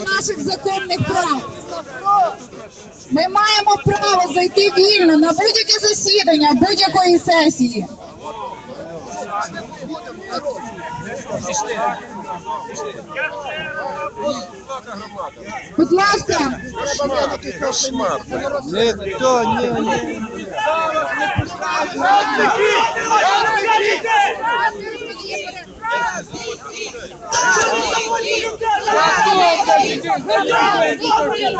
наших законних прав. Ми маємо право зайти вільно на будь-яке засідання будь-якої сесії. Будь ласка, Кошмар. Ні, то, ні, ні.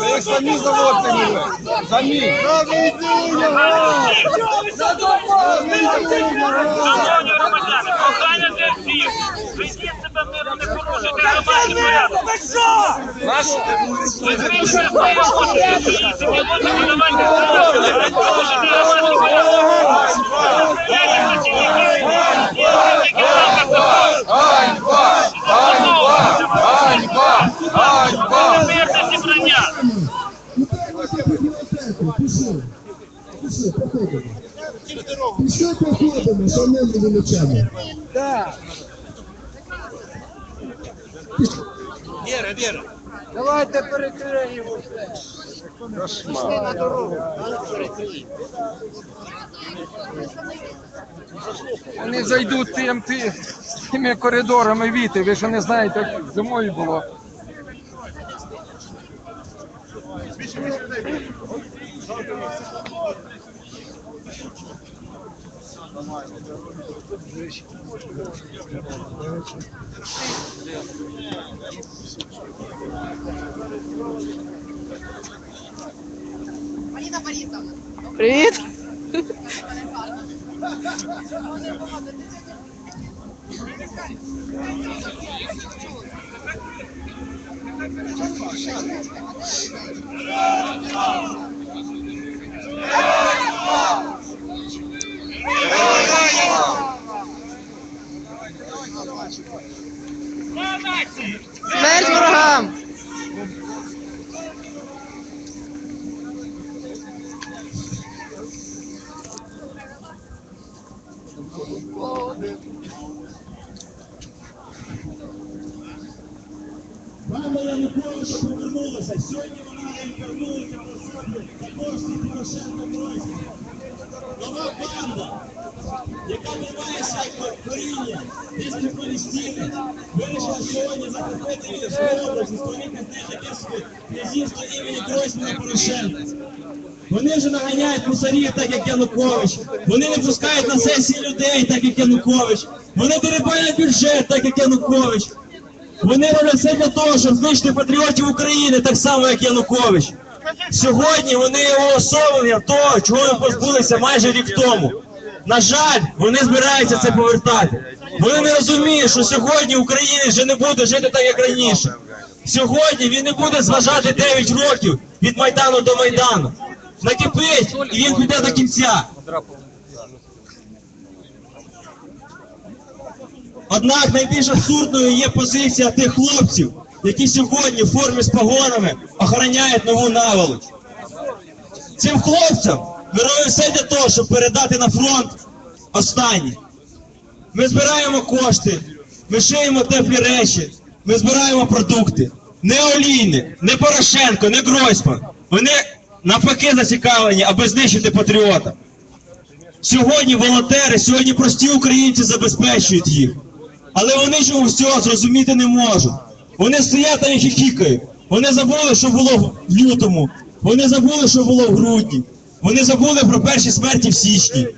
Ви їх самі заводьте мене. Самі. Заведу його. Шановні громадяни, прохання для всіх. Ведіть себе мирно, не порушуйте громадський порядок. Наш Ви вийшли з своєї позиції, сьогодні давайте порушуйте, не громадський порядок. Я не хотів Мирне зібрання. Пішли шановні величани. Давайте перекриємо. Кошмар. Вони зайдуть тим, ти, тими коридорами віти. Ви що не знаєте, як зимою було. Привіт. Şanlı. Януковича повернулася. Сьогодні вона реінкарнується в особі також і Порошенко Гройського. Нова банда, яка не має своє коріння, десь при Палестині, вирішила сьогодні захопити Вінницьку область і створити з таке собі князівство імені Гройсмана Порошенка. Вони вже наганяють мусарів, так як Янукович. Вони не пускають на сесії людей, так як Янукович. Вони дерибанять бюджет, так як Янукович. Вони роблять для того, щоб знищити патріотів України, так само, як Янукович. Сьогодні вони його особлення того, чого ми позбулися майже рік тому. На жаль, вони збираються це повертати. Вони не розуміють, що сьогодні Україна вже не буде жити так, як раніше. Сьогодні він не буде зважати 9 років від Майдану до Майдану. Накипить, і він піде до кінця. Однак найбільш абсурдною є позиція тих хлопців, які сьогодні в формі з погонами охороняють нову наволоч. Цим хлопцям робимо все для того, щоб передати на фронт останнє. Ми збираємо кошти, ми шиємо теплі речі, ми збираємо продукти. Не Олійник, не Порошенко, не Гройсман. Вони навпаки зацікавлені, аби знищити патріота. Сьогодні волонтери, сьогодні прості українці забезпечують їх. Але вони чогось цього зрозуміти не можуть. Вони стоять там і хіхікають. Вони забули, що було в лютому. Вони забули, що було в грудні. Вони забули про перші смерті в січні.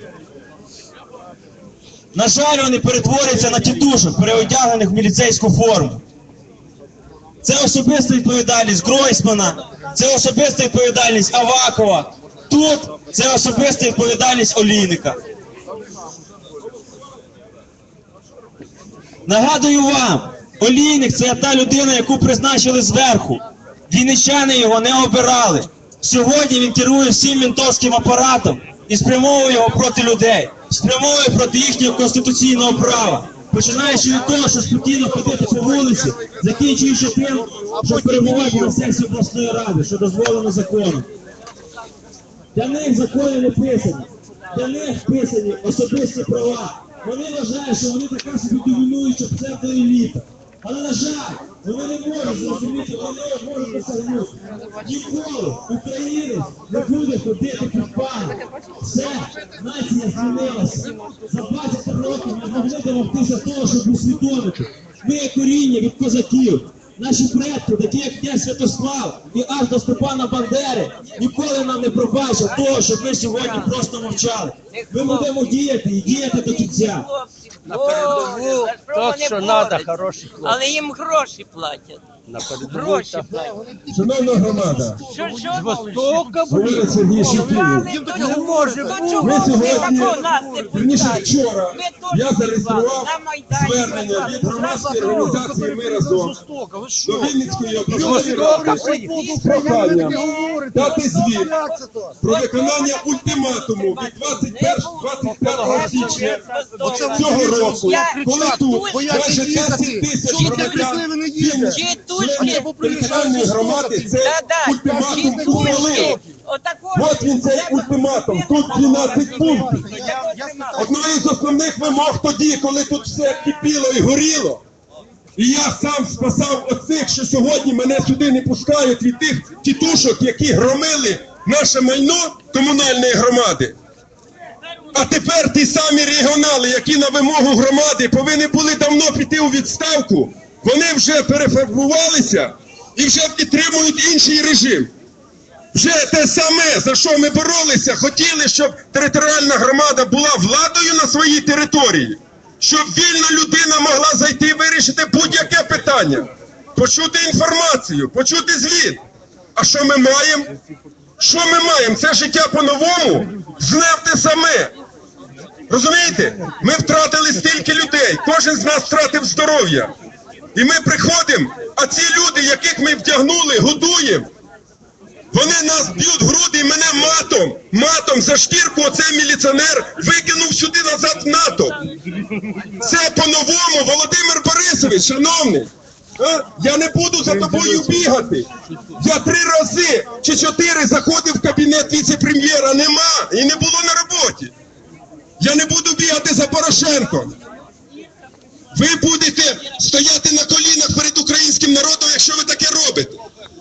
На жаль, вони перетворюються на тітушок, переодягнених в міліцейську форму. Це особиста відповідальність Гройсмана, це особиста відповідальність Авакова. Тут це особиста відповідальність Олійника. Нагадую вам, Олійник це та людина, яку призначили зверху. Вінничани його не обирали. Сьогодні він керує всім ментовським апаратом і спрямовує його проти людей, спрямовує проти їхнього конституційного права. Починаючи від того, що спокійно ходити по вулиці, закінчуючи тим, що перебувати на сесії обласної ради, що дозволено законом. Для них закони не писані, для них писані особисті права. Вони вважають, що вони така собі домінуюча псевдоеліта. Але на жаль, вони не можуть зрозуміти, вони не можуть досягнути. Ніколи українець не буде ходити під паном. Все, нація змінилася. За 20 років ми змогли домогтися того, щоб усвідомити. Ми є коріння від козаків. Наші предки, такі як князь Святослав і аж до Степана Бандери, ніколи нам не пробачать того, щоб ми сьогодні просто мовчали. Ми будемо діяти і діяти до кінця. На передову. То, що треба, хороші хлопці. Але їм гроші платять. На передову Гроші платять. Шановна громада, Що, що? Востока, говорить Сергій Шепілів. Не може бути. Ми сьогодні, такого нас не вірніше пускають? вчора, Ми теж я зареєстрував на Майдані, звернення від громадської організації «Ми разом» до Вінницької обласної ради з проханням дати звіт про виконання ультиматуму від 21 січня цього року, коли тут майже 10 тисяч громадян членів територіальної громади, це ультиматум ухвалили. От він цей ультиматум, тут 12 пунктів. Одною з основних вимог тоді, коли тут все кипіло і горіло. І я сам спасав оцих, що сьогодні мене сюди не пускають від тих тітушок, які громили наше майно комунальної громади. А тепер ті самі регіонали, які на вимогу громади повинні були давно піти у відставку, вони вже перефарбувалися і вже підтримують інший режим. Вже те саме, за що ми боролися, хотіли, щоб територіальна громада була владою на своїй території, щоб вільна людина могла зайти і вирішити будь-яке питання, почути інформацію, почути звіт. А що ми маємо? Що ми маємо? Це життя по-новому? Знев те саме. Розумієте? Ми втратили стільки людей, кожен з нас втратив здоров'я. І ми приходимо, а ці люди, яких ми вдягнули, годуємо, вони нас б'ють в груди і мене матом, матом за шкірку оцей міліціонер викинув сюди назад в НАТО. Це по-новому, Володимир Борисович, шановний. а? Я не буду за тобою бігати. Я три рази чи чотири заходив в кабінет віце-прем'єра, нема і не було на роботі. Я не буду бігати за Порошенко. Ви будете стояти на колінах перед українським народом, якщо ви таке робите.